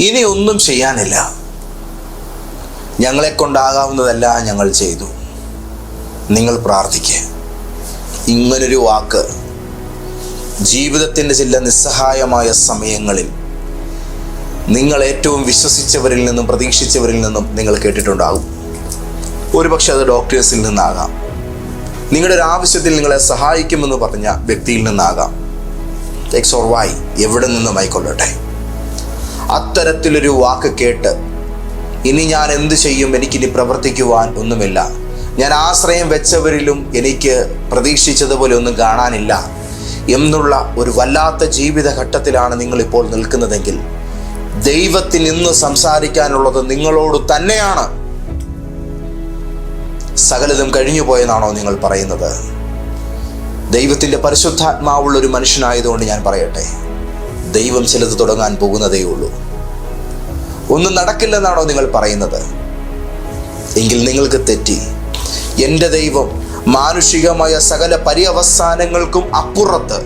ഇനി ഒന്നും ചെയ്യാനില്ല. ഞങ്ങളെ കൊണ്ടാകാവുന്നതെല്ലാം ഞങ്ങൾ ചെയ്തു. നിങ്ങൾ പ്രാർത്ഥിക്കുക ഇങ്ങനൊരു വാക്ക് ജീവിതത്തിന്റെ ചില നിസ്സഹായമായ സമയങ്ങളിൽ നിങ്ങൾ ഏറ്റവും വിശ്വസിച്ചവരിൽ നിന്നും പ്രതീക്ഷിച്ചവരിൽ നിന്നും നിങ്ങൾ കേട്ടിട്ടുണ്ടാകും. ഒരുപക്ഷെ അത് ഡോക്ടേഴ്സിൽ നിന്നാകാം. നിങ്ങളുടെ ഒരു ആവശ്യത്തിൽ നിങ്ങളെ സഹായിക്കുമെന്ന് പറഞ്ഞ വ്യക്തിയിൽ നിന്നാകാം. എക്സ് ഓർ വൈ എവിടെ നിന്നുമായിക്കൊള്ളട്ടെ അത്തരത്തിലൊരു വാക്ക് കേട്ട് ഇനി ഞാൻ എന്ത് ചെയ്യും? എനിക്കിനി പ്രവർത്തിക്കുവാൻ ഒന്നുമില്ല. ഞാൻ ആശ്രയം വെച്ചവരിലും എനിക്ക് പ്രതീക്ഷിച്ചതുപോലെ ഒന്നും കാണാനില്ല എന്നുള്ള ഒരു വല്ലാത്ത ജീവിതഘട്ടത്തിലാണ് നിങ്ങൾ ഇപ്പോൾ നിൽക്കുന്നതെങ്കിൽ ദൈവത്തിൽ നിന്ന് സംസാരിക്കാനുള്ളത് നിങ്ങളോട് തന്നെയാണ്. സകലതും കഴിഞ്ഞു പോയെന്നാണോ നിങ്ങൾ പറയുന്നത്? ദൈവത്തിന്റെ പരിശുദ്ധാത്മാവുള്ള ഒരു മനുഷ്യനായതുകൊണ്ട് ഞാൻ പറയട്ടെ. ദൈവം ചിലത് തുടങ്ങാൻ പോകുന്നതേ ഉള്ളൂ. ഒന്നും നടക്കില്ലെന്നാണോ നിങ്ങൾ പറയുന്നത്? എങ്കിൽ നിങ്ങൾക്ക് തെറ്റി. എന്റെ ദൈവം മാനുഷികമായ സകല പര്യവസാനങ്ങൾക്കും അപ്പുറത്ത്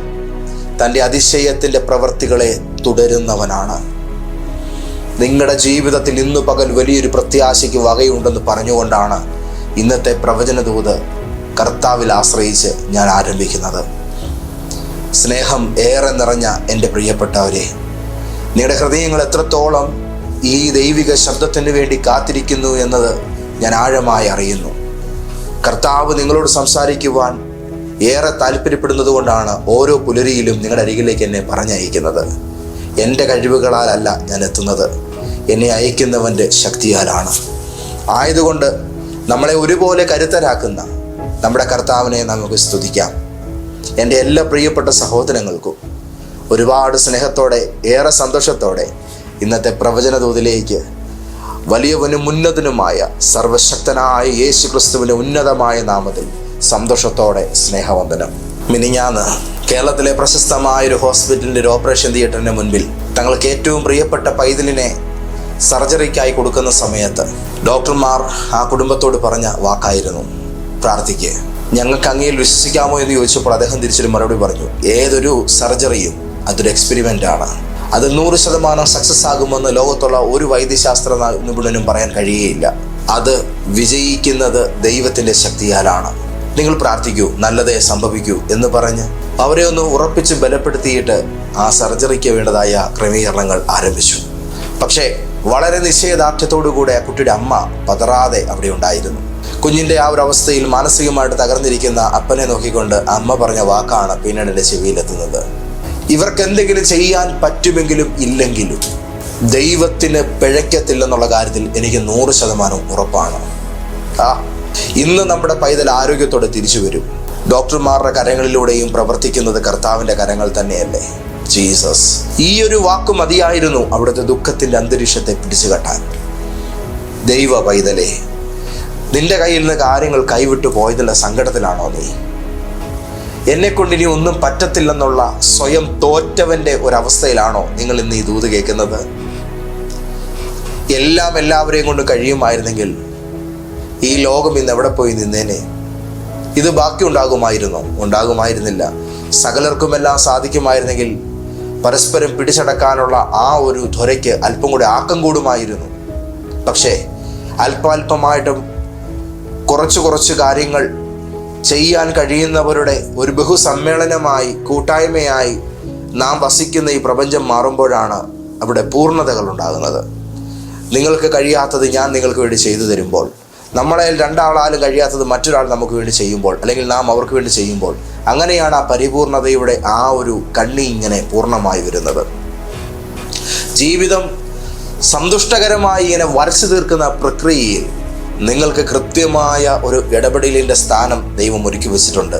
തന്റെ അതിശയത്തിന്റെ പ്രവൃത്തികളെ തുടരുന്നവനാണ്. നിങ്ങളുടെ ജീവിതത്തിൽ ഇന്നു പകൽ വലിയൊരു പ്രത്യാശയ്ക്ക് വകയുണ്ടെന്ന് പറഞ്ഞുകൊണ്ടാണ് ഇന്നത്തെ പ്രവചനദൂത് കർത്താവിൽ ആശ്രയിച്ച് ഞാൻ ആരംഭിക്കുന്നത്. സ്നേഹം ഏറെ നിറഞ്ഞ എന്റെ പ്രിയപ്പെട്ടവരെ നിങ്ങളുടെ ഹൃദയങ്ങൾ എത്രത്തോളം ഈ ദൈവിക ശബ്ദത്തിന് വേണ്ടി കാത്തിരിക്കുന്നു എന്നത് ഞാൻ ആഴമായി അറിയുന്നു. കർത്താവ് നിങ്ങളോട് സംസാരിക്കുവാൻ ഏറെ താല്പര്യപ്പെടുന്നത് കൊണ്ടാണ് ഓരോ പുലരിയിലും നിങ്ങളുടെ അരികിലേക്ക് എന്നെ പറഞ്ഞയക്കുന്നത്. എന്റെ കഴിവുകളാലല്ല ഞാൻ എത്തുന്നത്. എന്നെ അയക്കുന്നവന്റെ ശക്തിയാലാണ്. ആയതുകൊണ്ട് നമ്മളെ ഒരുപോലെ കരുത്തരാക്കുന്ന നമ്മുടെ കർത്താവിനെ നമുക്ക് സ്തുതിക്കാം. എന്റെ എല്ലാ പ്രിയപ്പെട്ട സഹോദരങ്ങൾക്കും ഒരുപാട് സ്നേഹത്തോടെ ഏറെ സന്തോഷത്തോടെ ഇന്നത്തെ പ്രവചനദൂതിലേക്ക് വലിയവനും ഉന്നതനുമായ സർവശക്തനായ യേശു ക്രിസ്തുവിന്റെ ഉന്നതമായ നാമത്തിൽ സന്തോഷത്തോടെ സ്നേഹവന്ദനം. മിനിഞ്ഞാന്ന് കേരളത്തിലെ പ്രശസ്തമായ ഒരു ഹോസ്പിറ്റലിന്റെ ഒരു ഓപ്പറേഷൻ തിയേറ്ററിന് മുൻപിൽ തങ്ങൾക്ക് ഏറ്റവും പ്രിയപ്പെട്ട പൈതലിനെ സർജറിക്കായി കൊടുക്കുന്ന സമയത്ത് ഡോക്ടർമാർ ആ കുടുംബത്തോട് പറഞ്ഞ വാക്കായിരുന്നു. പ്രാർത്ഥിക്കുക ഞങ്ങൾക്ക് അങ്ങയിൽ വിശ്വസിക്കാമോ എന്ന് ചോദിച്ചപ്പോൾ അദ്ദേഹം തിരിച്ചൊരു മറുപടി പറഞ്ഞു ഏതൊരു സർജറിയും അതൊരു എക്സ്പെരിമെന്റ് ആണ്. അത് നൂറ് ശതമാനം സക്സസ് ആകുമെന്ന് ലോകത്തുള്ള ഒരു വൈദ്യശാസ്ത്ര നിപുണനും പറയാൻ കഴിയുകയില്ല. അത് വിജയിക്കുന്നത് ദൈവത്തിന്റെ ശക്തിയാലാണ്. നിങ്ങൾ പ്രാർത്ഥിക്കൂ നല്ലതേ സംഭവിക്കൂ എന്ന് പറഞ്ഞ് അവരെ ഒന്ന് ഉറപ്പിച്ച് ബലപ്പെടുത്തിയിട്ട് ആ സർജറിക്ക് വേണ്ടതായ ക്രമീകരണങ്ങൾ ആരംഭിച്ചു. പക്ഷേ വളരെ നിശ്ചയദാർഢ്യത്തോടുകൂടെ ആ കുട്ടിയുടെ അമ്മ പതറാതെ അവിടെ ഉണ്ടായിരുന്നു. കുഞ്ഞിന്റെ ആ ഒരു അവസ്ഥയിൽ മാനസികമായിട്ട് തകർന്നിരിക്കുന്ന അപ്പനെ നോക്കിക്കൊണ്ട് അമ്മ പറഞ്ഞ വാക്കാണ് പിന്നീട് എന്റെ ചെവിയിലെത്തുന്നത് ഇവർക്ക് എന്തെങ്കിലും ചെയ്യാൻ പറ്റുമെങ്കിലും ഇല്ലെങ്കിലും ദൈവത്തിന് പിഴയ്ക്കത്തില്ലെന്നുള്ള കാര്യത്തിൽ എനിക്ക് നൂറ് ശതമാനം ഉറപ്പാണ്. ആ ഇന്ന് നമ്മുടെ പൈതൽ ആരോഗ്യത്തോടെ തിരിച്ചു വരും. ഡോക്ടർമാരുടെ കരങ്ങളിലൂടെയും പ്രവർത്തിക്കുന്നത് കർത്താവിന്റെ കരങ്ങൾ തന്നെയല്ലേ? ജീസസ്. ഈ ഒരു വാക്ക് മതിയായിരുന്നു അവിടുത്തെ ദുഃഖത്തിന്റെ അന്തരീക്ഷത്തെ പിടിച്ചു കെട്ടാൻ ദൈവ പൈതലേ നിന്റെ കയ്യിൽ നിന്ന് കാര്യങ്ങൾ കൈവിട്ടു പോയതിന്റെ സങ്കടത്തിലാണോ നീ? എന്നെ കൊണ്ട് ഇനി ഒന്നും പറ്റത്തില്ലെന്നുള്ള സ്വയം തോറ്റവന്റെ ഒരവസ്ഥയിലാണോ നിങ്ങൾ ഇന്ന് ഈ ദൂത് കേൾക്കുന്നത്? എല്ലാം എല്ലാവരെയും കൊണ്ട് കഴിയുമായിരുന്നെങ്കിൽ ഈ ലോകം ഇന്ന് എവിടെ പോയി നിന്നേനെ? ഇത് ബാക്കി ഉണ്ടാകുമായിരുന്നോ ഉണ്ടാകുമായിരുന്നില്ല. സകലർക്കുമെല്ലാം സാധിക്കുമായിരുന്നെങ്കിൽ പരസ്പരം പിടിച്ചടക്കാനുള്ള ആ ഒരു ധ്വരയ്ക്ക് അല്പം കൂടി ആക്കം കൂടുമായിരുന്നു. പക്ഷേ അല്പാൽപമായിട്ടും കുറച്ച് കുറച്ച് കാര്യങ്ങൾ ചെയ്യാൻ കഴിയുന്നവരുടെ ഒരു ബഹുസമ്മേളനമായി കൂട്ടായ്മയായി നാം വസിക്കുന്ന ഈ പ്രപഞ്ചം മാറുമ്പോഴാണ് അവിടെ പൂർണതകൾ ഉണ്ടാകുന്നത്. നിങ്ങൾക്ക് കഴിയാത്തത് ഞാൻ നിങ്ങൾക്ക് വേണ്ടി ചെയ്തു തരുമ്പോൾ നമ്മളെ രണ്ടാളാലും കഴിയാത്തത് മറ്റൊരാൾ നമുക്ക് വേണ്ടി ചെയ്യുമ്പോൾ അല്ലെങ്കിൽ നാം അവർക്ക് വേണ്ടി ചെയ്യുമ്പോൾ അങ്ങനെയാണ് ആ പരിപൂർണതയുടെ ആ ഒരു കണ്ണി ഇങ്ങനെ പൂർണമായി വരുന്നത്. ജീവിതം സന്തുഷ്ടകരമായി ഇങ്ങനെ വരച്ചു തീർക്കുന്ന പ്രക്രിയയിൽ നിങ്ങൾക്ക് കൃത്യമായ ഒരു ഇടപെടലിന്റെ സ്ഥാനം ദൈവം ഒരുക്കി വെച്ചിട്ടുണ്ട്.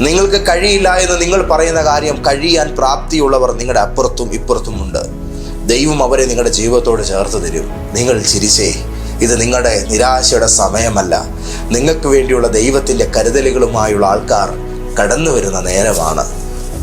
നിങ്ങൾക്ക് കഴിയില്ല എന്ന് നിങ്ങൾ പറയുന്ന കാര്യം കഴിയാൻ പ്രാപ്തിയുള്ളവർ നിങ്ങളുടെ അപ്പുറത്തും ഇപ്പുറത്തും ഉണ്ട്. ദൈവം അവരെ നിങ്ങളുടെ ജീവിതത്തോട് ചേർത്ത് തരും. നിങ്ങൾ ചിരിച്ചേ ഇത് നിങ്ങളുടെ നിരാശയുടെ സമയമല്ല. നിങ്ങൾക്ക് വേണ്ടിയുള്ള ദൈവത്തിന്റെ കരുതലുകളുമായുള്ള ആൾക്കാർ കടന്നു വരുന്ന നേരമാണ്.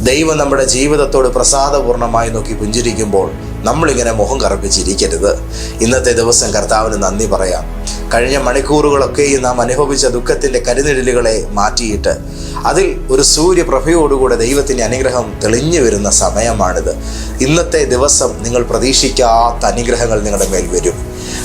ദൈവം നമ്മുടെ ജീവിതത്തോട് പ്രസാദപൂർണമായി നോക്കി പുഞ്ചിരിക്കുമ്പോൾ നമ്മളിങ്ങനെ മുഖം കറപ്പിച്ചിരിക്കരുത്. ഇന്നത്തെ ദിവസം കർത്താവിന് നന്ദി പറയാം. കഴിഞ്ഞ മണിക്കൂറുകളൊക്കെയും നാം അനുഭവിച്ച ദുഃഖത്തിന്റെ കരുനിഴലുകളെ മാറ്റിയിട്ട് അതിൽ ഒരു സൂര്യപ്രഭയോടുകൂടെ ദൈവത്തിന്റെ അനുഗ്രഹം തെളിഞ്ഞു വരുന്ന സമയമാണിത്. ഇന്നത്തെ ദിവസം നിങ്ങൾ പ്രതീക്ഷിക്കാത്ത അനുഗ്രഹങ്ങൾ നിങ്ങളുടെ മേൽ വരും.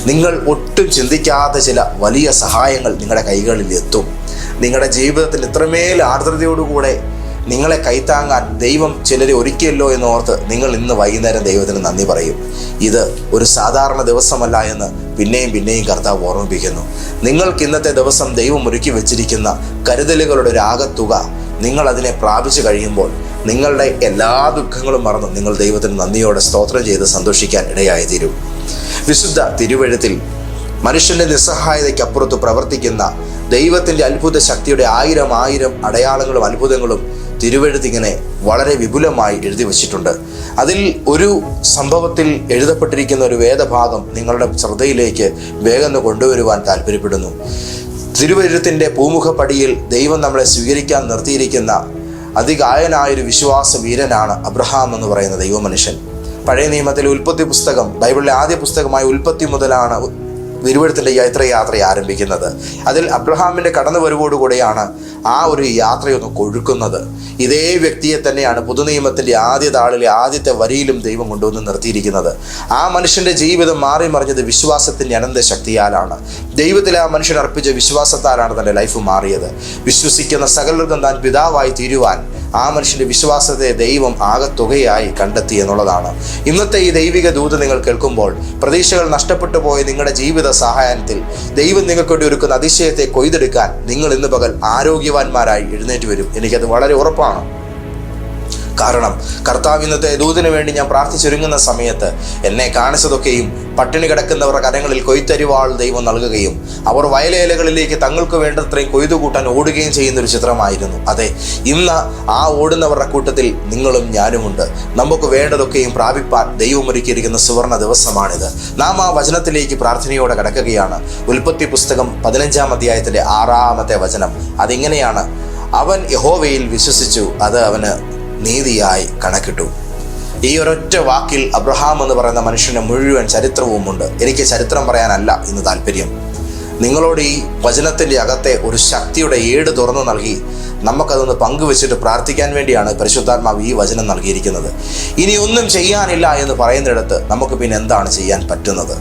നിങ്ങൾ ഒട്ടും ചിന്തിക്കാത്ത ചില വലിയ സഹായങ്ങൾ നിങ്ങളുടെ കൈകളിൽ എത്തും. നിങ്ങളുടെ ജീവിതത്തിൽ ഇത്രമേൽ ആർദ്രതയോടുകൂടെ നിങ്ങളെ കൈത്താങ്ങാൻ ദൈവം ചിലരെ ഒരുക്കിയല്ലോ എന്ന് ഓർത്ത് നിങ്ങൾ ഇന്ന് വൈകുന്നേരം ദൈവത്തിന് നന്ദി പറയും. ഇത് ഒരു സാധാരണ ദിവസമല്ല എന്ന് പിന്നെയും പിന്നെയും കർത്താവ് ഓർമ്മിപ്പിക്കുന്നു. നിങ്ങൾക്ക് ഇന്നത്തെ ദിവസം ദൈവം ഒരുക്കി വെച്ചിരിക്കുന്ന കരുതലുകളുടെ ഒരു ആകത്തുക നിങ്ങൾ അതിനെ പ്രാപിച്ചു കഴിയുമ്പോൾ നിങ്ങളുടെ എല്ലാ ദുഃഖങ്ങളും മറന്ന് നിങ്ങൾ ദൈവത്തിന് നന്ദിയോടെ സ്തോത്രം ചെയ്ത് സന്തോഷിക്കാൻ ഇടയായി തീരും വിശുദ്ധ തിരുവഴുത്തിൽ മനുഷ്യന്റെ നിസ്സഹായതയ്ക്കപ്പുറത്ത് പ്രവർത്തിക്കുന്ന ദൈവത്തിന്റെ അത്ഭുത ശക്തിയുടെ ആയിരം ആയിരം അടയാളങ്ങളും അത്ഭുതങ്ങളും തിരുവഴുത്തിങ്ങനെ വളരെ വിപുലമായി എഴുതി വച്ചിട്ടുണ്ട്. അതിൽ ഒരു സംഭവത്തിൽ എഴുതപ്പെട്ടിരിക്കുന്ന ഒരു വേദഭാഗം നിങ്ങളുടെ ശ്രദ്ധയിലേക്ക് വേഗം കൊണ്ടുവരുവാൻ താല്പര്യപ്പെടുന്നു. തിരുവഴുത്തിന്റെ പൂമുഖപ്പടിയിൽ ദൈവം നമ്മളെ സ്വീകരിക്കാൻ നിർത്തിയിരിക്കുന്ന അതികായനായൊരു വിശ്വാസ വീരനാണ് അബ്രഹാം എന്ന് പറയുന്ന ദൈവമനുഷ്യൻ. പഴയ നിയമത്തിലെ ഉൽപ്പത്തി പുസ്തകം ബൈബിളിലെ ആദ്യ പുസ്തകമായ ഉൽപ്പത്തി മുതലാണ് തിരുവഴുത്തിന്റെ യാത്ര യാത്ര ആരംഭിക്കുന്നത്. അതിൽ അബ്രഹാമിന്റെ കടന്നു വരവോടുകൂടെയാണ് ആ ഒരു യാത്രയൊന്ന് കൊഴുക്കുന്നത്. ഇതേ വ്യക്തിയെ തന്നെയാണ് പുതുനിയമത്തിന്റെ ആദ്യ താളിലെ ആദ്യത്തെ വരിയിലും ദൈവം കൊണ്ടുവന്ന് നിർത്തിയിരിക്കുന്നത്. ആ മനുഷ്യന്റെ ജീവിതം മാറി മറിഞ്ഞത് വിശ്വാസത്തിന്റെ അനന്ത ശക്തിയാലാണ് ദൈവത്തിൽ ആ മനുഷ്യൻ അർപ്പിച്ച വിശ്വാസത്താലാണ് തന്റെ ലൈഫ് മാറിയത്. വിശ്വസിക്കുന്ന സകലർക്കും താൻ പിതാവായി തീരുവാൻ ആ മനുഷ്യന്റെ വിശ്വാസത്തെ ദൈവം ആകത്തുകയായി കണ്ടെത്തി എന്നുള്ളതാണ്. ഇന്നത്തെ ഈ ദൈവിക ദൂത് നിങ്ങൾ കേൾക്കുമ്പോൾ പ്രതീക്ഷകൾ നഷ്ടപ്പെട്ടു പോയ നിങ്ങളുടെ ജീവിത സഹായത്തിൽ ദൈവം നിങ്ങൾക്ക് വേണ്ടി ഒരുക്കുന്ന അതിശയത്തെ കൊയ്തെടുക്കാൻ നിങ്ങൾ ഇന്ന് പകൽ ആരോഗ്യവാന്മാരായി എഴുന്നേറ്റ് വരും. എനിക്കത് വളരെ ഉറപ്പാണ്. കാരണം കർത്താവ് ഇന്നത്തെ ദൂതിനു വേണ്ടി ഞാൻ പ്രാർത്ഥിച്ചൊരുങ്ങുന്ന സമയത്ത് എന്നെ കാണിച്ചതൊക്കെയും പട്ടിണി കിടക്കുന്നവരുടെ കരങ്ങളിൽ കൊയ്ത്തരിവാൾ ദൈവം നൽകുകയും അവർ വയലേലകളിലേക്ക് തങ്ങൾക്ക് വേണ്ടത്രയും കൊയ്തു കൂട്ടാൻ ഓടുകയും ചെയ്യുന്ന ഒരു ചിത്രമായിരുന്നു. അതെ ഇന്ന് ആ ഓടുന്നവരുടെ കൂട്ടത്തിൽ നിങ്ങളും ഞാനുമുണ്ട്. നമുക്ക് വേണ്ടതൊക്കെയും പ്രാപിപ്പാൻ ദൈവം ഒരുക്കിയിരിക്കുന്ന സുവർണ ദിവസമാണിത്. നാം ആ വചനത്തിലേക്ക് പ്രാർത്ഥനയോടെ കടക്കുകയാണ്. ഉൽപ്പത്തി പുസ്തകം പതിനഞ്ചാം അധ്യായത്തിന്റെ ആറാമത്തെ വചനം. അതിങ്ങനെയാണ് അവൻ യഹോവയിൽ വിശ്വസിച്ചു അത് അവന് നീതിയായി കണക്കിട്ടു. ഈ ഒരൊറ്റ വാക്കിൽ അബ്രഹാം എന്ന് പറയുന്ന മനുഷ്യന് മുഴുവൻ ചരിത്രവുമുണ്ട്. എനിക്ക് ചരിത്രം പറയാനല്ല ഇന്ന് താല്പര്യം നിങ്ങളോട് ഈ വചനത്തിന്റെ അകത്തെ ഒരു ശക്തിയുടെ ഏട് തുറന്നു നൽകി നമുക്കതൊന്ന് പങ്കുവെച്ചിട്ട് പ്രാർത്ഥിക്കാൻ വേണ്ടിയാണ് പരിശുദ്ധാത്മാവ് ഈ വചനം നൽകിയിരിക്കുന്നത്. ഇനി ഒന്നും ചെയ്യാനില്ല എന്ന് പറയുന്നിടത്ത് നമുക്ക് പിന്നെ എന്താണ് ചെയ്യാൻ പറ്റുന്നത്?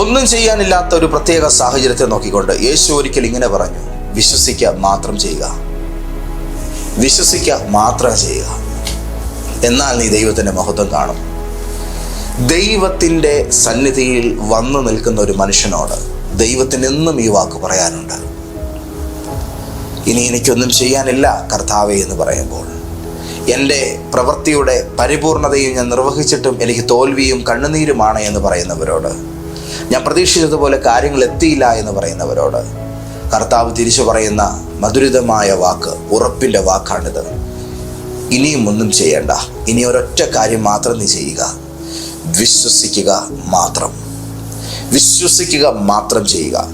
ഒന്നും ചെയ്യാനില്ലാത്ത ഒരു പ്രത്യേക സാഹചര്യത്തെ നോക്കിക്കൊണ്ട് യേശു ഒരിക്കൽ ഇങ്ങനെ പറഞ്ഞു വിശ്വസിക്കുക മാത്രം ചെയ്യുക. വിശ്വസിക്കുക മാത്രം ചെയ്യുക. എന്നാൽ നീ ദൈവത്തിന്റെ മഹത്വം കാണും. ദൈവത്തിന്റെ സന്നിധിയിൽ വന്നു നിൽക്കുന്ന ഒരു മനുഷ്യനോട് ദൈവത്തിന് എന്നും ഈ വാക്ക് പറയാനുണ്ട്. ഇനി എനിക്കൊന്നും ചെയ്യാനില്ല കർത്താവെ എന്ന് പറയുമ്പോൾ. എന്റെ പ്രവൃത്തിയുടെ പരിപൂർണതയും ഞാൻ നിർവഹിച്ചിട്ടും എനിക്ക് തോൽവിയും കണ്ണുനീരുമാണ് എന്ന് പറയുന്നവരോട്. ഞാൻ പ്രതീക്ഷിച്ചതുപോലെ കാര്യങ്ങൾ എത്തിയില്ല എന്ന് പറയുന്നവരോട്. കർത്താവ് തിരിച്ചു പറയുന്ന മധുരിതമായ വാക്ക് ഉറപ്പിന്റെ വാക്കാണിത്. ഇനിയും ഒന്നും ചെയ്യേണ്ട. ഇനി ഒരൊറ്റ കാര്യം മാത്രം നീ ചെയ്യുക. വിശ്വസിക്കുക മാത്രം. വിശ്വസിക്കുക മാത്രം ചെയ്യുക.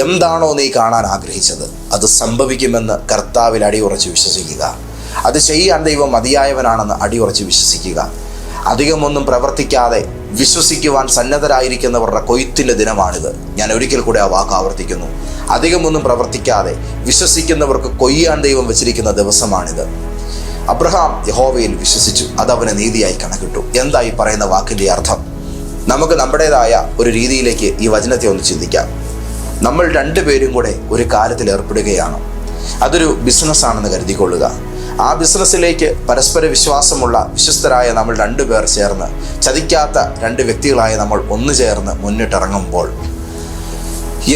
എന്താണോ നീ കാണാൻ ആഗ്രഹിച്ചത്. അത് സംഭവിക്കുമെന്ന് കർത്താവിൽ അടിയുറച്ച് വിശ്വസിക്കുക. അത് ചെയ്യാൻ ദൈവം മതിയായവനാണെന്ന് അടിയുറച്ച് വിശ്വസിക്കുക. അധികമൊന്നും പ്രവർത്തിക്കാതെ വിശ്വസിക്കുവാൻ സന്നദ്ധരായിരിക്കുന്നവരുടെ കൊയ്ത്തിന്റെ ദിനമാണിത്. ഞാൻ ഒരിക്കൽ കൂടെ ആ വാക്ക് ആവർത്തിക്കുന്നു. അധികമൊന്നും പ്രവർത്തിക്കാതെ വിശ്വസിക്കുന്നവർക്ക് കൊയ്യാൻ ദൈവം വെച്ചിരിക്കുന്ന ദിവസമാണിത്. അബ്രഹാം യഹോവയിൽ വിശ്വസിച്ചു. അത് അവന് നീതിയായി കണക്കിട്ടു. എന്താ ഈ പറയുന്ന വാക്കിന്റെ അർത്ഥം? നമുക്ക് നമ്മുടേതായ ഒരു രീതിയിലേക്ക് ഈ വചനത്തെ ഒന്ന് ചിന്തിക്കാം. നമ്മൾ രണ്ടുപേരും കൂടെ ഒരു കാര്യത്തിൽ ഏർപ്പെടുകയാണ്. അതൊരു ബിസിനസ്സാണെന്ന് കരുതിക്കൊള്ളുക. ആ ബിസിനസ്സിലേക്ക് പരസ്പര വിശ്വാസമുള്ള വിശ്വസ്തരായ നമ്മൾ രണ്ടുപേർ ചേർന്ന് ചതിക്കാത്ത രണ്ട് വ്യക്തികളായ നമ്മൾ ഒന്നു ചേർന്ന് മുന്നിട്ടിറങ്ങുമ്പോൾ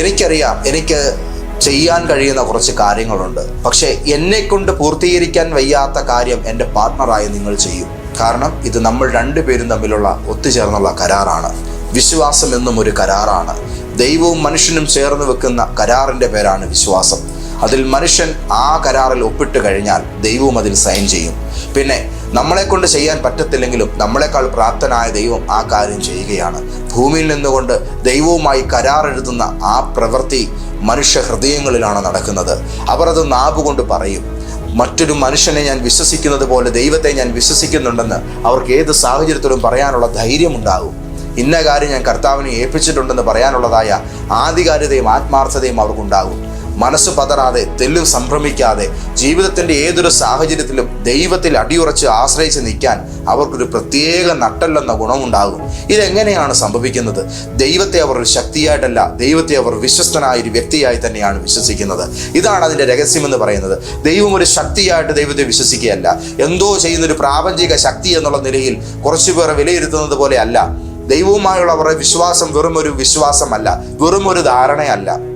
എനിക്കറിയാം എനിക്ക് ചെയ്യാൻ കഴിയുന്ന കുറച്ച് കാര്യങ്ങളുണ്ട്. പക്ഷേ എന്നെ കൊണ്ട് പൂർത്തീകരിക്കാൻ വയ്യാത്ത കാര്യം എന്റെ പാർട്ട്ണറായി നിങ്ങൾ ചെയ്യും. കാരണം ഇത് നമ്മൾ രണ്ടുപേരും തമ്മിലുള്ള ഒത്തുചേർന്നുള്ള കരാറാണ്. വിശ്വാസം എന്നും ഒരു കരാറാണ്. ദൈവവും മനുഷ്യനും ചേർന്ന് വെക്കുന്ന കരാറിന്റെ പേരാണ് വിശ്വാസം. അതിൽ മനുഷ്യൻ ആ കരാറിൽ ഒപ്പിട്ട് കഴിഞ്ഞാൽ ദൈവവും അതിൽ സൈൻ ചെയ്യും. പിന്നെ നമ്മളെ കൊണ്ട് ചെയ്യാൻ പറ്റത്തില്ലെങ്കിലും നമ്മളെക്കാൾ പ്രാപ്തനായ ദൈവം ആ കാര്യം ചെയ്യുകയാണ്. ഭൂമിയിൽ നിന്നുകൊണ്ട് ദൈവവുമായി കരാറെഴുതുന്ന ആ പ്രവൃത്തി മനുഷ്യ ഹൃദയങ്ങളിലാണ് നടക്കുന്നത്. അവർ അത് നാവുകൊണ്ട് പറയും. മറ്റൊരു മനുഷ്യനെ ഞാൻ വിശ്വസിക്കുന്നത് പോലെ ദൈവത്തെ ഞാൻ വിശ്വസിക്കുന്നുണ്ടെന്ന് അവർക്ക് ഏത് സാഹചര്യത്തിലും പറയാനുള്ള ധൈര്യമുണ്ടാകും. ഇന്ന കാര്യം ഞാൻ കർത്താവിനെ ഏൽപ്പിച്ചിട്ടുണ്ടെന്ന് പറയാനുള്ളതായ ആധികാരികതയും ആത്മാർത്ഥതയും അവർക്കുണ്ടാകും. മനസ്സ് പതറാതെ തെല്ലും സംഭ്രമിക്കാതെ ജീവിതത്തിന്റെ ഏതൊരു സാഹചര്യത്തിലും ദൈവത്തിൽ അടിയുറച്ച് ആശ്രയിച്ച് നിൽക്കാൻ അവർക്കൊരു പ്രത്യേക നട്ടല്ലെന്ന ഗുണമുണ്ടാകും. ഇതെങ്ങനെയാണ് സംഭവിക്കുന്നത്? ദൈവത്തെ അവർ ഒരു ശക്തിയായിട്ടല്ല ദൈവത്തെ അവർ വിശ്വസ്തനായ ഒരു വ്യക്തിയായി തന്നെയാണ് വിശ്വസിക്കുന്നത്. ഇതാണ് അതിന്റെ രഹസ്യമെന്ന് പറയുന്നത്. ദൈവം ഒരു ശക്തിയായിട്ട് ദൈവത്തെ വിശ്വസിക്കുകയല്ല. എന്തോ ചെയ്യുന്നൊരു പ്രാപഞ്ചിക ശക്തി എന്നുള്ള നിലയിൽ കുറച്ചുപേർ വിലയിരുത്തുന്നത് പോലെ അല്ല. ദൈവവുമായുള്ള അവരുടെ വിശ്വാസം വെറും ഒരു വിശ്വാസമല്ല വെറും ഒരു ധാരണയല്ല.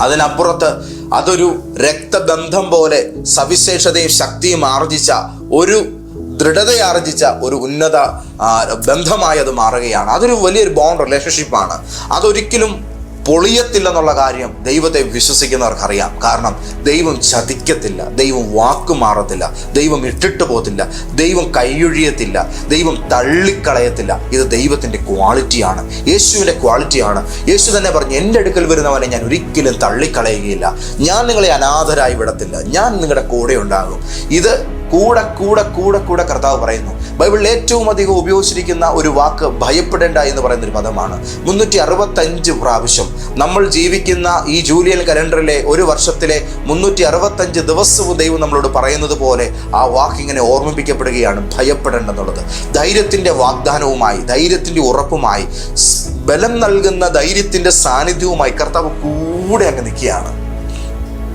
അതിനപ്പുറത്ത് അതൊരു രക്തബന്ധം പോലെ സവിശേഷതയും ശക്തിയും ആർജിച്ച ഒരു ദൃഢതയാർജിച്ച ഒരു ഉന്നത ബന്ധമായി അത് മാറുകയാണ്. അതൊരു വലിയൊരു ബോണ്ട് റിലേഷൻഷിപ്പാണ് അതൊരിക്കലും പൊളിയത്തില്ലെന്നുള്ള കാര്യം ദൈവത്തെ വിശ്വസിക്കുന്നവർക്കറിയാം. കാരണം ദൈവം ചതിക്കത്തില്ല ദൈവം വാക്ക് മാറത്തില്ല ദൈവം ഇട്ടിട്ട് പോകത്തില്ല ദൈവം കൈയൊഴിയത്തില്ല ദൈവം തള്ളിക്കളയത്തില്ല. ഇത് ദൈവത്തിന്റെ ക്വാളിറ്റിയാണ് യേശുവിന്റെ ക്വാളിറ്റിയാണ് യേശു തന്നെ പറഞ്ഞു എന്റെ അടുക്കൽ വരുന്നവനെ ഞാൻ ഒരിക്കലും തള്ളിക്കളയുകയില്ല. ഞാൻ നിങ്ങളെ അനാഥരായി വിടത്തില്ല. ഞാൻ നിങ്ങളുടെ കൂടെ ഉണ്ടാകും. ഇത് കൂടെ കൂടെ കൂടെ കൂടെ കർത്താവ് പറയുന്നു. ബൈബിളിൽ ഏറ്റവും അധികം ഉപയോഗിച്ചിരിക്കുന്ന ഒരു വാക്ക് ഭയപ്പെടേണ്ട എന്ന് പറയുന്ന ഒരു പദമാണ്. മുന്നൂറ്റി അറുപത്തഞ്ച് പ്രാവശ്യം നമ്മൾ ജീവിക്കുന്ന ഈ ജൂലിയൻ കലണ്ടറിലെ ഒരു വർഷത്തിലെ മുന്നൂറ്റി അറുപത്തഞ്ച് ദിവസവും ദൈവം നമ്മളോട് പറയുന്നത് പോലെ ആ വാക്ക് ഇങ്ങനെ ഓർമ്മിപ്പിക്കപ്പെടുകയാണ് ഭയപ്പെടേണ്ടെന്നുള്ളത് ധൈര്യത്തിന്റെ വാഗ്ദാനവുമായി ധൈര്യത്തിന്റെ ഉറപ്പുമായി ബലം നൽകുന്ന ധൈര്യത്തിന്റെ സാന്നിധ്യവുമായി കർത്താവ് കൂടെ അങ്ങ് നിൽക്കുകയാണ്.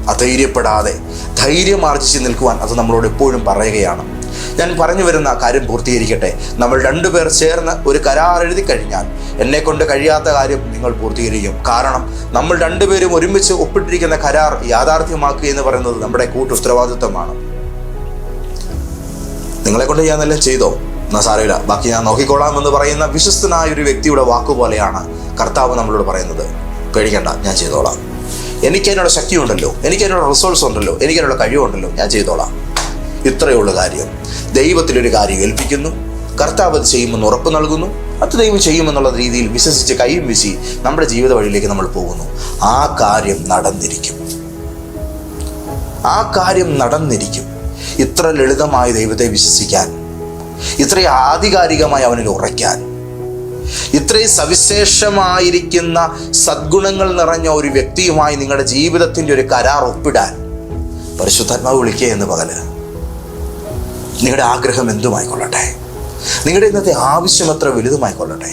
അധൈര്യപ്പെടാതെ ധൈര്യം ആർജിച്ച് നിൽക്കുവാൻ അത് നമ്മളോട് എപ്പോഴും പറയുകയാണ്. ഞാൻ പറഞ്ഞു വരുന്ന കാര്യം പൂർത്തീകരിക്കട്ടെ. നമ്മൾ രണ്ടുപേർ ചേർന്ന് ഒരു കരാർ എഴുതി കഴിഞ്ഞാൽ എന്നെ കൊണ്ട് കഴിയാത്ത കാര്യം നിങ്ങൾ പൂർത്തീകരിക്കും. കാരണം നമ്മൾ രണ്ടുപേരും ഒരുമിച്ച് ഒപ്പിട്ടിരിക്കുന്ന കരാർ യാഥാർത്ഥ്യമാക്കുക എന്ന് പറയുന്നത് നമ്മുടെ കൂട്ടു ഉത്തരവാദിത്വമാണ് നിങ്ങളെ കൊണ്ട് ഞാനെല്ലാം ചെയ്തോ? എന്നാ സാരമില്ല. ബാക്കി ഞാൻ നോക്കിക്കൊള്ളാം എന്ന് പറയുന്ന വിശ്വസ്തനായ ഒരു വ്യക്തിയുടെ വാക്കുപോലെയാണ് കർത്താവ് നമ്മളോട് പറയുന്നത്. പേടിക്കണ്ട ഞാൻ ചെയ്തോളാം. എനിക്ക് അതിനുള്ള ശക്തിയുണ്ടല്ലോ എനിക്ക് അതിനുള്ള റിസോഴ്സ് ഉണ്ടല്ലോ എനിക്ക് അതിനുള്ള കഴിവുണ്ടല്ലോ ഞാൻ ചെയ്തോളാം. ഇത്രയേ ഉള്ളൂ കാര്യം. ദൈവത്തിലൊരു കാര്യം ഏൽപ്പിക്കുന്നു. കർത്താവ് അത് ചെയ്യുമെന്ന് ഉറപ്പ് നൽകുന്നു. അത് ദൈവം ചെയ്യുമെന്നുള്ള രീതിയിൽ വിശ്വസിച്ച് കൈയും വീശി നമ്മുടെ ജീവിത വഴിയിലേക്ക് നമ്മൾ പോകുന്നു. ആ കാര്യം നടന്നിരിക്കും. ആ കാര്യം നടന്നിരിക്കും. ഇത്ര ലളിതമായി ദൈവത്തെ വിശ്വസിക്കാൻ ഇത്ര ആധികാരികമായി അവനിൽ ഉറയ്ക്കാൻ ഇത്രയും സവിശേഷമായിരിക്കുന്ന സദ്ഗുണങ്ങൾ നിറഞ്ഞ ഒരു വ്യക്തിയുമായി നിങ്ങളുടെ ജീവിതത്തിന്റെ ഒരു കരാർ ഒപ്പിടാൻ പരിശുദ്ധാത്മാവ് വിളിക്കുക എന്ന് പകൽ. നിങ്ങളുടെ ആഗ്രഹം എന്തുമായിക്കൊള്ളട്ടെ? നിങ്ങളുടെ ഇന്നത്തെ ആവശ്യം എത്ര വലുതുമായിക്കൊള്ളട്ടെ?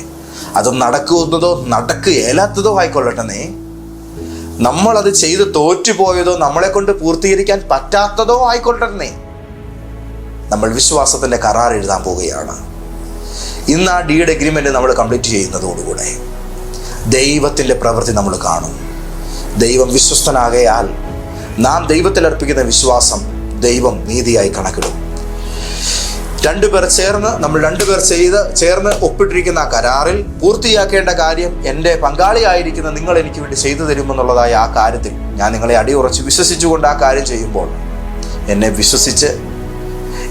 അത് നടക്കുന്നതോ നടക്കുകയില്ലാത്തതോ ആയിക്കൊള്ളട്ടെ നീ നമ്മളത് ചെയ്ത് തോറ്റുപോയതോ നമ്മളെ കൊണ്ട് പൂർത്തീകരിക്കാൻ പറ്റാത്തതോ ആയിക്കൊള്ളട്ടെ നീ നമ്മൾ വിശ്വാസത്തിന്റെ കരാർ എഴുതാൻ പോവുകയാണ്. ഇന്ന് ആ ഡീഡ് എഗ്രിമെന്റ് നമ്മൾ കംപ്ലീറ്റ് ചെയ്യുന്നതോടുകൂടെ ദൈവത്തിന്റെ പ്രവൃത്തി നമ്മൾ കാണും. ദൈവം വിശ്വസ്തനാകയാൽ നാം ദൈവത്തിൽ അർപ്പിക്കുന്ന വിശ്വാസം ദൈവം നീതിയായി കണക്കിടും. രണ്ടുപേർ ചേർന്ന് നമ്മൾ രണ്ടുപേർ ചെയ്ത് ചേർന്ന് ഒപ്പിട്ടിരിക്കുന്ന ആ കരാറിൽ പൂർത്തിയാക്കേണ്ട കാര്യം എന്റെ പങ്കാളിയായിരിക്കുന്ന നിങ്ങൾ എനിക്ക് വേണ്ടി ചെയ്തു തരുമെന്നുള്ളതായ ആ കാര്യത്തിൽ ഞാൻ നിങ്ങളെ അടിയുറച്ച് വിശ്വസിച്ചുകൊണ്ട് ആ കാര്യം ചെയ്യുമ്പോൾ എന്നെ വിശ്വസിച്ച്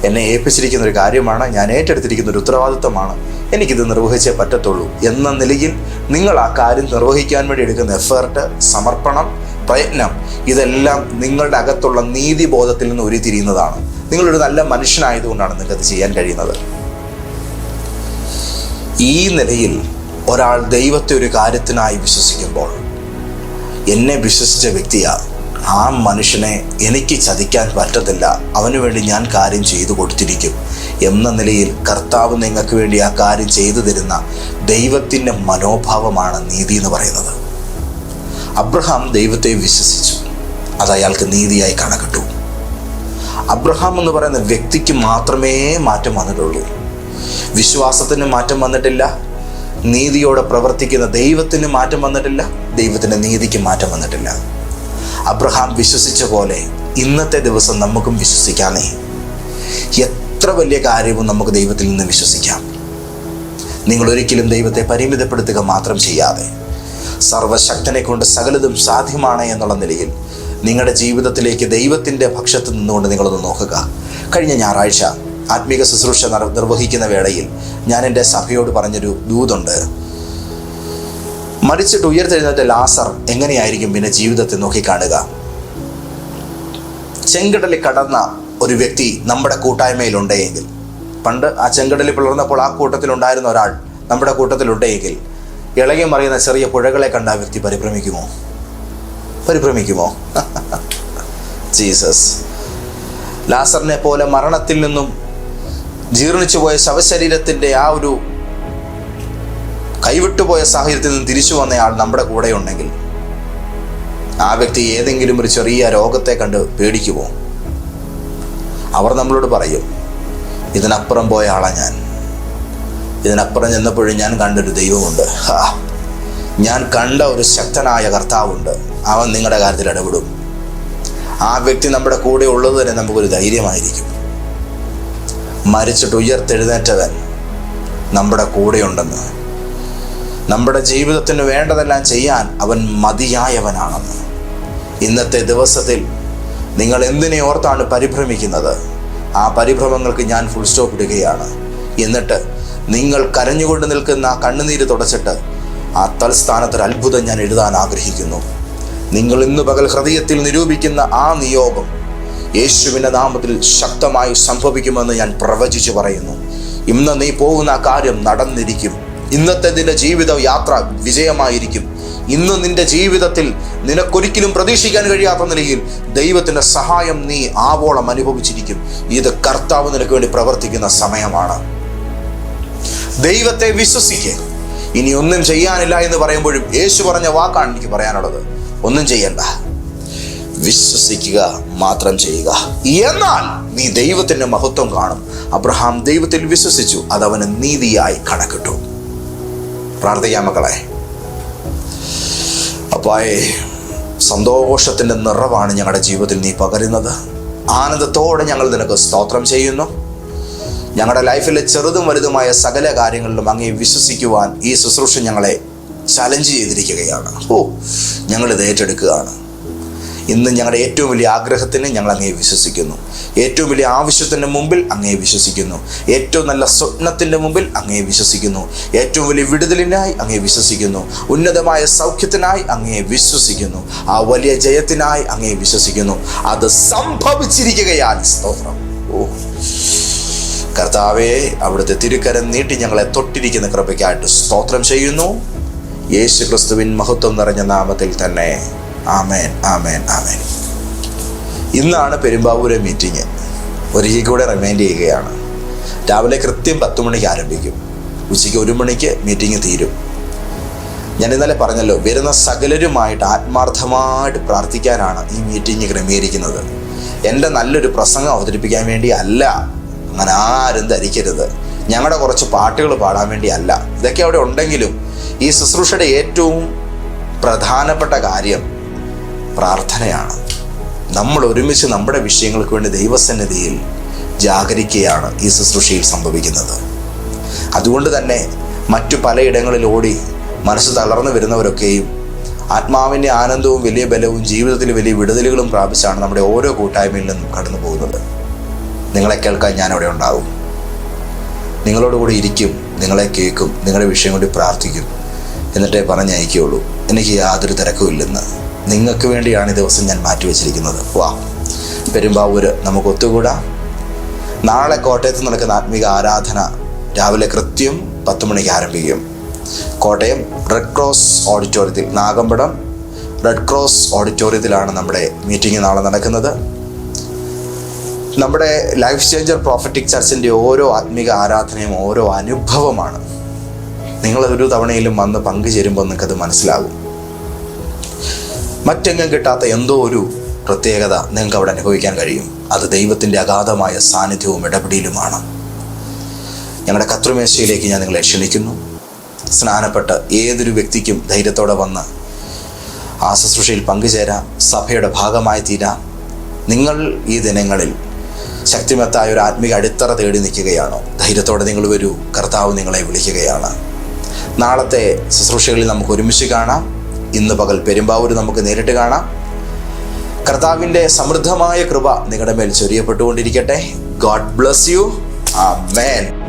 എന്നെ ഏൽപ്പിച്ചിരിക്കുന്ന ഒരു കാര്യമാണ് ഞാൻ ഏറ്റെടുത്തിരിക്കുന്ന ഒരു ഉത്തരവാദിത്വമാണ്. എനിക്കിത് നിർവഹിച്ചേ പറ്റത്തുള്ളൂ. എന്ന നിലയിൽ നിങ്ങൾ ആ കാര്യം നിർവഹിക്കാൻ വേണ്ടി എടുക്കുന്ന എഫേർട്ട് സമർപ്പണം പ്രയത്നം ഇതെല്ലാം നിങ്ങളുടെ അകത്തുള്ള നീതിബോധത്തിൽ നിന്ന് ഉരുത്തിരിയുന്നതാണ്. നിങ്ങളൊരു നല്ല മനുഷ്യനായതുകൊണ്ടാണ് നിങ്ങൾക്കത് ചെയ്യാൻ കഴിയുന്നത്. ഈ നിലയിൽ ഒരാൾ ദൈവത്തെ ഒരു കാര്യത്തിനായി വിശ്വസിക്കുമ്പോൾ എന്നെ വിശ്വസിച്ച വ്യക്തിയാണ് ആ മനുഷ്യനെ എനിക്ക് ചതിക്കാൻ പറ്റത്തില്ല. അവന് വേണ്ടി ഞാൻ കാര്യം ചെയ്തു കൊടുത്തിരിക്കും. എന്ന നിലയിൽ കർത്താവ് നിങ്ങൾക്ക് വേണ്ടി ആ കാര്യം ചെയ്തു തരുന്ന ദൈവത്തിന്റെ മനോഭാവമാണ് നീതി എന്ന് പറയുന്നത്. അബ്രഹാം ദൈവത്തെ വിശ്വസിച്ചു. അത് അയാൾക്ക് നീതിയായി കണക്കിട്ടു. അബ്രഹാം എന്ന് പറയുന്ന വ്യക്തിക്ക് മാത്രമേ മാറ്റം വന്നിട്ടുള്ളൂ. വിശ്വാസത്തിന് മാറ്റം വന്നിട്ടില്ല. നീതിയോടെ പ്രവർത്തിക്കുന്ന ദൈവത്തിന് മാറ്റം വന്നിട്ടില്ല. ദൈവത്തിന്റെ നീതിക്ക് മാറ്റം വന്നിട്ടില്ല. അബ്രഹാം വിശ്വസിച്ച പോലെ ഇന്നത്തെ ദിവസം നമുക്കും വിശ്വസിക്കാമേ. എത്ര വലിയ കാര്യവും നമുക്ക് ദൈവത്തിൽ നിന്ന് വിശ്വസിക്കാം. നിങ്ങൾ ഒരിക്കലും ദൈവത്തെ പരിമിതപ്പെടുത്തുക മാത്രം ചെയ്യാതെ സർവശക്തനെ കൊണ്ട് സകലതും സാധ്യമാണ് എന്നുള്ള നിലയിൽ നിങ്ങളുടെ ജീവിതത്തിലേക്ക് ദൈവത്തിന്റെ പക്ഷത്ത് നിന്നുകൊണ്ട് നിങ്ങളൊന്ന് നോക്കുക. കഴിഞ്ഞ ഞായറാഴ്ച ആത്മീക ശുശ്രൂഷ നിർവഹിക്കുന്ന വേളയിൽ ഞാൻ എന്റെ സഭയോട് പറഞ്ഞൊരു ദൂതുണ്ട്. മരിച്ചിട്ട് ഉയർത്തെഴുന്നേറ്റ ലാസർ എങ്ങനെയായിരിക്കും പിന്നെ ജീവിതത്തെ നോക്കിക്കാണുക? ചെങ്കടലിൽ കടന്ന ഒരു വ്യക്തി നമ്മുടെ കൂട്ടായ്മയിലുണ്ടെങ്കിൽ പണ്ട് ആ ചെങ്കടലിൽ പിളർന്നപ്പോൾ ആ കൂട്ടത്തിലുണ്ടായിരുന്ന ഒരാൾ നമ്മുടെ കൂട്ടത്തിലുണ്ടെങ്കിൽ ഇളകി മറിയുന്ന ചെറിയ പുഴകളെ കണ്ട ആ വ്യക്തി പരിഭ്രമിക്കുമോ? പരിഭ്രമിക്കുമോ? ജീസസ്. ലാസറിനെ പോലെ മരണത്തിൽ നിന്നും ജീർണിച്ചു പോയ ശവശരീരത്തിന്റെ ആ ഒരു കൈവിട്ടുപോയ സാഹചര്യത്തിൽ നിന്ന് തിരിച്ചു വന്നയാൾ നമ്മുടെ കൂടെ ഉണ്ടെങ്കിൽ ആ വ്യക്തി ഏതെങ്കിലും ഒരു ചെറിയ രോഗത്തെ കണ്ട് പേടിക്കുമോ അവർ നമ്മളോട് പറയും ഇതിനപ്പുറം പോയ ആളാ ഞാൻ. ഇതിനപ്പുറം ചെന്നപ്പോഴും ഞാൻ കണ്ടൊരു ദൈവമുണ്ട്. ഞാൻ കണ്ട ഒരു ശക്തനായ കർത്താവുണ്ട്. അവൻ നിങ്ങളുടെ കാര്യത്തിൽ ഇടപെടും. ആ വ്യക്തി നമ്മുടെ കൂടെ ഉള്ളത് തന്നെ നമുക്കൊരു ധൈര്യമായിരിക്കും. മരിച്ചിട്ട് ഉയർത്തെഴുന്നേറ്റവൻ നമ്മുടെ കൂടെയുണ്ടെന്ന് നമ്മുടെ ജീവിതത്തിന് വേണ്ടതെല്ലാം ചെയ്യാൻ അവൻ മതിയായവനാണെന്ന്. ഇന്നത്തെ ദിവസത്തിൽ നിങ്ങൾ എന്തിനെ ഓർത്താണ് പരിഭ്രമിക്കുന്നത്? ആ പരിഭ്രമങ്ങൾക്ക് ഞാൻ ഫുൾ സ്റ്റോപ്പ് ഇടുകയാണ്. എന്നിട്ട് നിങ്ങൾ കരഞ്ഞുകൊണ്ട് നിൽക്കുന്ന ആ കണ്ണുനീര് തുടച്ചിട്ട് ആ തൽസ്ഥാനത്തൊരു അത്ഭുതം ഞാൻ എഴുതാൻ ആഗ്രഹിക്കുന്നു. നിങ്ങൾ ഇന്ന് പകൽ ഹൃദയത്തിൽ നിരൂപിക്കുന്ന ആ നിയോഗം യേശുവിന്റെ നാമത്തിൽ ശക്തമായി സംഭവിക്കുമെന്ന് ഞാൻ പ്രവചിച്ചു പറയുന്നു. ഇന്ന് നീ പോകുന്ന കാര്യം നടന്നിരിക്കും. ഇന്നത്തെ നിന്റെ ജീവിത യാത്ര വിജയമായിരിക്കും. ഇന്ന് നിന്റെ ജീവിതത്തിൽ നിനക്കൊരിക്കലും പ്രതീക്ഷിക്കാൻ കഴിയാത്ത നിലയിൽ ദൈവത്തിന്റെ സഹായം നീ ആവോളം അനുഭവിച്ചിരിക്കും. ഇത് കർത്താവ് നിനക്ക് വേണ്ടി പ്രവർത്തിക്കുന്ന സമയമാണ്. ദൈവത്തെ വിശ്വസിക്കുക ഇനി ഒന്നും ചെയ്യാനില്ല എന്ന് പറയുമ്പോഴും യേശു പറഞ്ഞ വാക്കാണ് എനിക്ക് പറയാനുള്ളത്. ഒന്നും ചെയ്യണ്ട. വിശ്വസിക്കുക മാത്രം ചെയ്യുക. എന്നാൽ നീ ദൈവത്തിന്റെ മഹത്വം കാണും. അബ്രഹാം ദൈവത്തിൽ വിശ്വസിച്ചു അതവന് നീതിയായി കണക്കിട്ടു. പ്രാർത്ഥിക്കാം മക്കളെ. അപ്പായി സന്തോഷത്തിന്റെ നിറവാണ് ഞങ്ങളുടെ ജീവിതത്തിൽ നീ പകരുന്നത്. ആനന്ദത്തോടെ ഞങ്ങൾ നിനക്ക് സ്തോത്രം ചെയ്യുന്നു. ഞങ്ങളുടെ ലൈഫിലെ ചെറുതും വലുതുമായ സകല കാര്യങ്ങളിലും അങ്ങേ വിശ്വസിക്കുവാൻ ഈ ശുശ്രൂഷ ഞങ്ങളെ ചലഞ്ച് ചെയ്തിരിക്കുകയാണ്. ഓ ഞങ്ങളിത് ഏറ്റെടുക്കുകയാണ്. ഇന്ന് ഞങ്ങളുടെ ഏറ്റവും വലിയ ആഗ്രഹത്തിന് ഞങ്ങൾ അങ്ങേ വിശ്വസിക്കുന്നു. ഏറ്റവും വലിയ ആവശ്യത്തിന്റെ മുമ്പിൽ അങ്ങേ വിശ്വസിക്കുന്നു. ഏറ്റവും നല്ല സ്വപ്നത്തിന്റെ മുമ്പിൽ അങ്ങേ വിശ്വസിക്കുന്നു. ഏറ്റവും വലിയ വിടുതലിനായി അങ്ങേ വിശ്വസിക്കുന്നു. ഉന്നതമായ സൗഖ്യത്തിനായി അങ്ങേ വിശ്വസിക്കുന്നു. ആ വലിയ ജയത്തിനായി അങ്ങേ വിശ്വസിക്കുന്നു. അത് സംഭവിച്ചിരിക്കുകയാൽ സ്തോത്രം. ഓ. കർത്താവെ അവിടുത്തെ തിരുക്കരം നീട്ടി ഞങ്ങളെ തൊട്ടിരിക്കുന്ന കൃപയ്ക്കായിട്ട് സ്തോത്രം ചെയ്യുന്നു. യേശു ക്രിസ്തുവിൻ മഹത്വം നിറഞ്ഞ നാമത്തിൽ തന്നെ. ആമേൻ ആമേൻ ആമേൻ. ഇന്നാണ് പെരുമ്പാവൂരെ മീറ്റിംഗ് ഒരിക്കൽ കൂടെ റിമൈൻഡ് ചെയ്യുകയാണ്. രാവിലെ കൃത്യം പത്ത് മണിക്ക് ആരംഭിക്കും. ഉച്ചയ്ക്ക് ഒരു മണിക്ക് മീറ്റിംഗ് തീരും. ഞാൻ ഇന്നലെ പറഞ്ഞല്ലോ വരുന്ന സകലരുമായിട്ട് ആത്മാർത്ഥമായിട്ട് പ്രാർത്ഥിക്കാനാണ് ഈ മീറ്റിംഗ് ക്രമീകരിക്കുന്നത്. എന്റെ നല്ലൊരു പ്രസംഗം അവതരിപ്പിക്കാൻ വേണ്ടി അല്ല. അങ്ങനെ ആരും ധരിക്കരുത്. ഞങ്ങളുടെ കുറച്ച് പാട്ടുകൾ പാടാൻ വേണ്ടി അല്ല. ഇതൊക്കെ അവിടെ ഉണ്ടെങ്കിലും ഈ ശുശ്രൂഷയുടെ ഏറ്റവും പ്രധാനപ്പെട്ട കാര്യം പ്രാർത്ഥനയാണ്. നമ്മൾ ഒരുമിച്ച് നമ്മുടെ വിഷയങ്ങൾക്ക് വേണ്ടി ദൈവസന്നിധിയിൽ ജാഗരിക്കുകയാണ് ഈ ശുശ്രൂഷയിൽ സംഭവിക്കുന്നത്. അതുകൊണ്ട് തന്നെ മറ്റു പലയിടങ്ങളിൽ ഓടി മനസ്സ് തളർന്നു വരുന്നവരൊക്കെയും ആത്മാവിന്റെ ആനന്ദവും വലിയ ബലവും ജീവിതത്തിൽ വലിയ വിടുതലുകളും പ്രാപിച്ചാണ് നമ്മുടെ ഓരോ കൂട്ടായ്മയിൽ നിന്നും കടന്നു പോകുന്നത്. നിങ്ങളെ കേൾക്കാൻ ഞാൻ ഉണ്ടാവും. നിങ്ങളോടുകൂടി ഇരിക്കും നിങ്ങളെ കേൾക്കും നിങ്ങളുടെ വിഷയം കൊണ്ട് പ്രാർത്ഥിക്കും. എന്നിട്ടേ പറഞ്ഞയക്കുകയുള്ളൂ. എനിക്ക് യാതൊരു തിരക്കുമില്ലെന്ന്. നിങ്ങൾക്ക് വേണ്ടിയാണ് ഈ ദിവസം ഞാൻ മാറ്റിവെച്ചിരിക്കുന്നത് വാ. പെരുമ്പാവൂര് നമുക്ക് ഒത്തുകൂടാം. നാളെ കോട്ടയത്ത് നടക്കുന്ന ആത്മീക ആരാധന രാവിലെ കൃത്യം പത്ത് മണിക്ക് ആരംഭിക്കും. കോട്ടയം റെഡ് ക്രോസ് ഓഡിറ്റോറിയത്തിൽ നാഗമ്പടം. റെഡ് ക്രോസ് ഓഡിറ്റോറിയത്തിലാണ് നമ്മുടെ മീറ്റിംഗ് നാളെ നടക്കുന്നത്. നമ്മുടെ ലൈഫ് ചേഞ്ചർ പ്രോഫറ്റിക് ചർച്ചിന്റെ ഓരോ ആത്മീക ആരാധനയും ഓരോ അനുഭവമാണ്. നിങ്ങളൊരു തവണയിലും വന്ന് പങ്കുചേരുമ്പോൾ നിങ്ങൾക്കത് മനസ്സിലാകും. മറ്റെങ്ങും കിട്ടാത്ത എന്തോ ഒരു പ്രത്യേകത നിങ്ങൾക്ക് അവിടെ അനുഭവിക്കാൻ കഴിയും. അത് ദൈവത്തിന്റെ അഗാധമായ സാന്നിധ്യവും ഇടപെടലുമാണ്. ഞങ്ങളുടെ കത്രുമേശയിലേക്ക് ഞാൻ നിങ്ങളെ ക്ഷണിക്കുന്നു. സ്നാനപ്പെട്ട ഏതൊരു വ്യക്തിക്കും ധൈര്യത്തോടെ വന്ന് ആ ശുശ്രൂഷയിൽ പങ്കുചേരാം. സഭയുടെ ഭാഗമായി തീരാം. നിങ്ങൾ ഈ ദിനങ്ങളിൽ ശക്തിമത്തായ ഒരു ആത്മീക അടിത്തറ തേടി നിൽക്കുകയാണോ? ധൈര്യത്തോടെ നിങ്ങൾ വരൂ. കർത്താവ് നിങ്ങളെ വിളിക്കുകയാണ്. നാളത്തെ ശുശ്രൂഷകളിൽ നമുക്ക് ഒരുമിച്ച് കാണാം. ഇന്ന് പകൽ പെരുമ്പാവൂർ നമുക്ക് നേരിട്ട് കാണാം. കർത്താവിന്റെ സമൃദ്ധമായ കൃപ നിങ്ങളുടെ മേൽ ചൊരിയപ്പെട്ടുകൊണ്ടിരിക്കട്ടെ. ഗോഡ് ബ്ലസ് യു ആ മേൻ